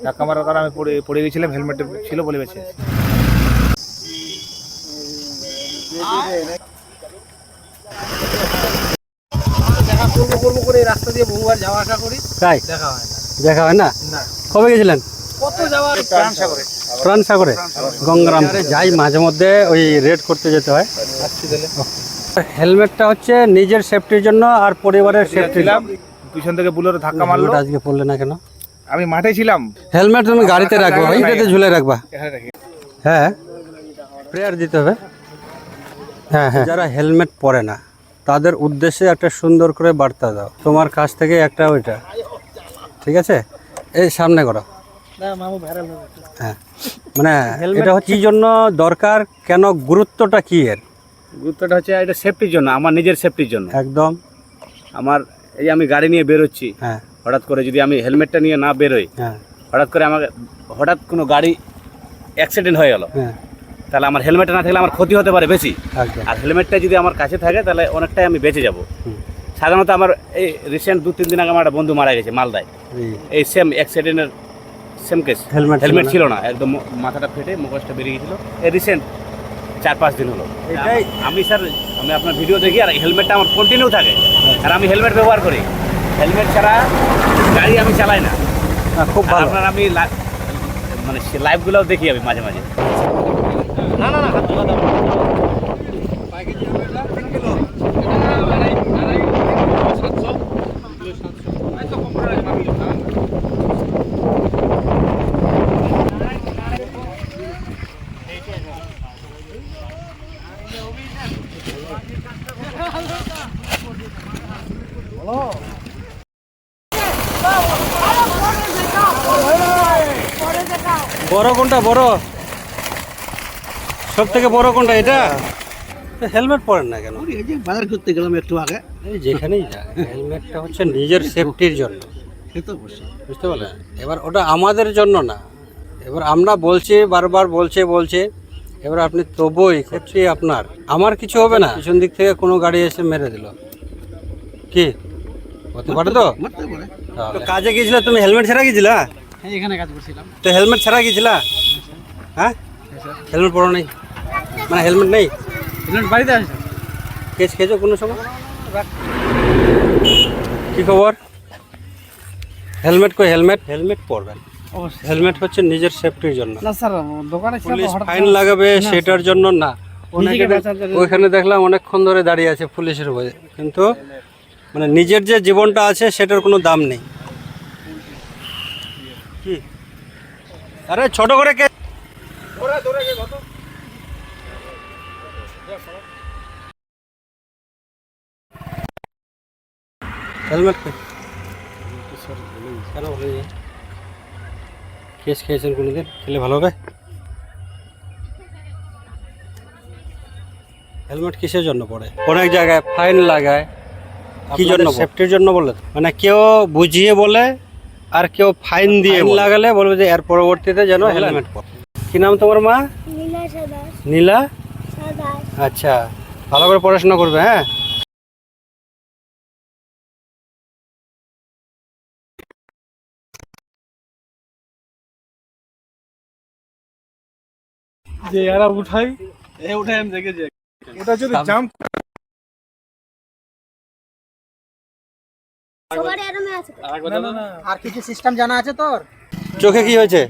ধাক্কা মারার কারণে আমি পড়ে পড়ে গেছিলাম হেলমেট ছিল বলে বেঁচে দেখা করব করব করে রাস্তা দিয়ে বহুবার যাওয়া আসা করি। তাই? দেখা হয় না। দেখা হয় না? না। কবে গেছিলেন? কত গঙ্গারাম। যাই মাঝে মধ্যে ওই রেড করতে যেতে হয়। হেলমেটটা হচ্ছে নিজের সেফটির জন্য আর পরিবারের সেফটি পিছন থেকে বুলেরো ধাক্কা মারলো। আজকে পড়লে না কেন? আমি মাঠে ছিলাম। হেলমেট তুমি গাড়িতে রাখব এইটাতে ঝুলে রাখবা। হ্যাঁ। প্রেয়ার দিতে হবে। হ্যাঁ হ্যাঁ। যারা হেলমেট পরে না তাদের উদ্দেশ্যে একটা সুন্দর করে বার্তা দাও। তোমার কাছ থেকে একটা ওইটা। ঠিক আছে? এই সামনে করো। না মামু ভাইরাল হবে হ্যাঁ। মানে এটা হচ্ছে কি জন্য দরকার কেন গুরুত্বটা কি এর? গুরুত্বটা হচ্ছে এটা সেফটির জন্য আমার নিজের সেফটির জন্য। একদম। আমার এই আমি গাড়ি নিয়ে বেরোচ্ছি। হ্যাঁ। হঠাৎ করে যদি আমি হেলমেটটা নিয়ে না বেরোই হ্যাঁ। হঠাৎ করে আমাকে হঠাৎ কোনো গাড়ি অ্যাক্সিডেন্ট হয়ে গেল। হ্যাঁ। তাহলে আমার হেলমেটটা না থাকলে আমার ক্ষতি হতে পারে বেশি। আর হেলমেটটা যদি আমার কাছে থাকে তাহলে অনেকটাই আমি বেঁচে যাব। সাধারণত আমার এই রিসেন্ট দু তিন দিন আগে আমার একটা বন্ধু মারা গেছে মালদায়। এই সেম অ্যাক্সিডেন্টের সেম কেস হেলমেট হেলমেট ছিল না? একদম মাথাটা ফেটে মুখোশটা বেরিয়ে গেছিল। এই রিসেন্ট চার পাঁচ দিন হলো। আমি স্যার আমি আপনার ভিডিও দেখি আর হেলমেটটা আমার কন্টিনিউ থাকে। আর আমি হেলমেট ব্যবহার করি। হেলমেট ছাড়া গাড়ি আমি চালাই না। হ্যাঁ, খুব ভালো। আপনার আমি মানে লাইভগুলোও দেখি আমি মাঝে মাঝে। বড় কোনটা বড়? সব থেকে বড় কোনটা এটা? হেলমেট পরেন না কেন? এই যে বাজার করতে গেলাম একটু আগে। এই যেখানেই যাক হেলমেটটা হচ্ছে নিজের সেফটির জন্য। বুঝতে পারলেন? এবার ওটা আমাদের জন্য না। এবার আমরা বলছি বারবার বলছে বলছে। এবার আপনি তবুই সেফটি আপনার। আমার কিছু হবে না? পিছন দিক থেকে কোনো গাড়ি এসে মেরে দিল। কি? হতে পারে তো? কাজে গেছিলে তুমি হেলমেট ছাড়া গেছিলা হ্যাঁ এখানে কাজ করছিলাম। তো হেলমেট ছাড়া গেছিলা হ্যাঁ? হেলমেট পরো নেই? মানে হেলমেট নেই? হেলমেট বাড়িতে আছে। কেস খেয়েছো কোনো সময়? কি খবর? হেলমেট কই হেলমেট? হেলমেট পরবেন। হেলমেট হচ্ছে নিজের সেফটির জন্য। না স্যার দোকানে পুলিশ ফাইন লাগাবে সেটার জন্য না। ওইখানে দেখলাম অনেকক্ষণ ধরে দাঁড়িয়ে আছে পুলিশের উপরে। কিন্তু মানে নিজের যে জীবনটা আছে সেটার কোনো দাম নেই। আরে ছোট করে কে? কেন? কেস খেয়েছেন কোনোদিন? খেলে ভালো হবে? হেলমেট কিসের জন্য পড়ে অনেক জায়গায় ফাইন লাগায়। কি জন্য সেফটির জন্য বলে? তো? মানে কেউ বুঝিয়ে বলে আর কেউ ফাইন দিয়ে লাগালে বলবে যে এর পরবর্তীতে যেন হেলমেট পরে। কি নাম তোমার মা? নীলা আচ্ছা ভালো করে পড়াশোনা করবে হ্যাঁ? যে এরা উঠাই এ উঠাই আমি দেখে যাই ওটা যদি জাম্প আর কিছু সিস্টেম জানা আছে তোর? চোখে কি হয়েছে?